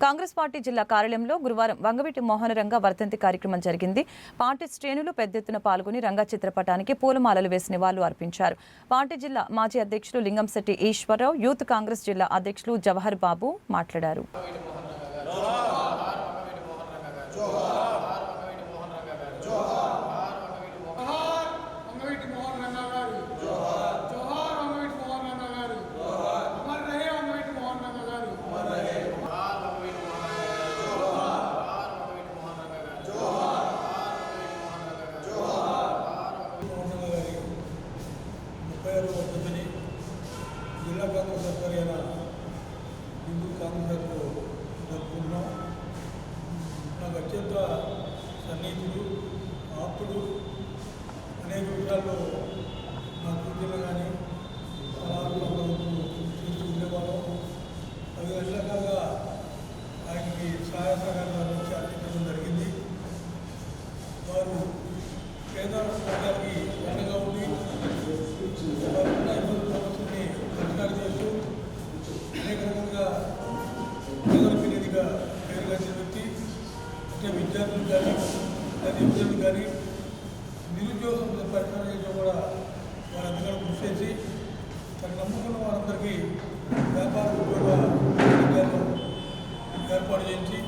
Congress party జిల్లా కార్యాలయంలో గురువారం వంగవీటి మోహన రంగ వర్ధంతి కార్యక్రమం జరిగింది. పార్టీ శ్రేణులు పెద్ద ఎత్తున పాల్గొని రంగ చిత్రపటానికి పూలమాలలు వేసి నివాళులు అర్పించారు. పార్టీ జిల్లా మాజీ అధ్యక్షులు లింగంశెట్టి ఈశ్వరరావు యూత్ కాంగ్రెస్ జిల్లా అధ్యక్షులు జవహర్ బాబు మాట్లాడారు జోహార్ వంగవీటి మోహన్ రంగా గారు జోహార్ జోహార్ వంగవీటి మోహన్ రంగా గారు జోహార్ అమర్ రహే వంగవీటి మోహన్ రంగా గారు అమర్ రహే ముప్పై ఆరు పద్ధతిని జిల్లా కాంగ్రెస్ ఆధ్వర్యాన హిందూ కాంగ్రెస్ జరుపుకుంటున్నాం నాకు అత్యంత సన్నిహితుడు ఆప్తుడు అనేక విషయాల్లో నా సూచనలు కానీ చేస్తూ ఉండేవాళ్ళం అవి రకాలుగా ఆయనకి సహాయ సహకారాలు అందించి అందించడం జరిగింది వారు పేద అండగా ఉండి వారు చేస్తూ అనేక రకాలుగా పేదల పిల్లదిగా పేరుగాంచిన వ్యక్తి అంటే విద్యార్థులు కానీ దాని యువజనులు కానీ నిరుద్యోగం పరిష్కారం చేయడం కూడా వారందరూ కృషి చేసి తను నమ్ముకున్న వారందరికీ వ్యాపార ఉద్యోగ ఏర్పాటు చేయించి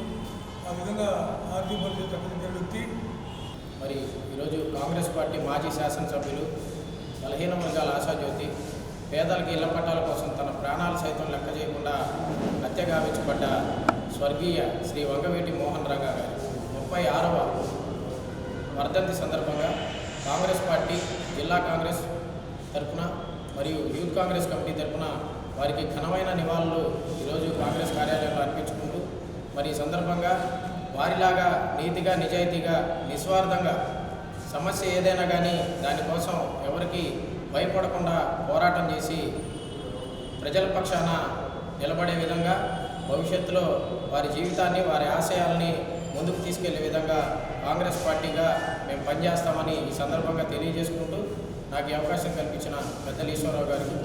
ఆ విధంగా ఆర్థిక పరిస్థితి చక్కదిద్దిన వ్యక్తి మరి ఈరోజు కాంగ్రెస్ పార్టీ మాజీ శాసనసభ్యులు బలహీన వర్గాల ఆశాజ్యోతి పేదలకి ఇళ్ళ పట్టాల కోసం తన ప్రాణాలు సైతం లెక్క చేయకుండా హత్య గావించబడ్డ స్వర్గీయ శ్రీ వంగవేటి మోహన్ రంగా ముప్పై ఆరవ వర్ధంతి సందర్భంగా కాంగ్రెస్ పార్టీ జిల్లా కాంగ్రెస్ తరఫున మరియు యూత్ కాంగ్రెస్ కమిటీ తరఫున వారికి ఘనమైన నివాళులు ఈరోజు కాంగ్రెస్ కార్యాలయంలో అర్పించుకుంటూ మరి ఈ సందర్భంగా వారిలాగా నీతిగా నిజాయితీగా నిస్వార్థంగా సమస్య ఏదైనా కానీ దానికోసం ఎవరికి భయపడకుండా పోరాటం చేసి ప్రజల పక్షాన నిలబడే విధంగా భవిష్యత్తులో వారి జీవితాన్ని వారి ఆశయాల్ని ముందుకు తీసుకెళ్ళే విధంగా కాంగ్రెస్ పార్టీగా మేము పనిచేస్తామని ఈ సందర్భంగా తెలియజేసుకుంటూ నాకు ఈ అవకాశం కల్పించిన పెద్దలు ఈశ్వరరావు గారికి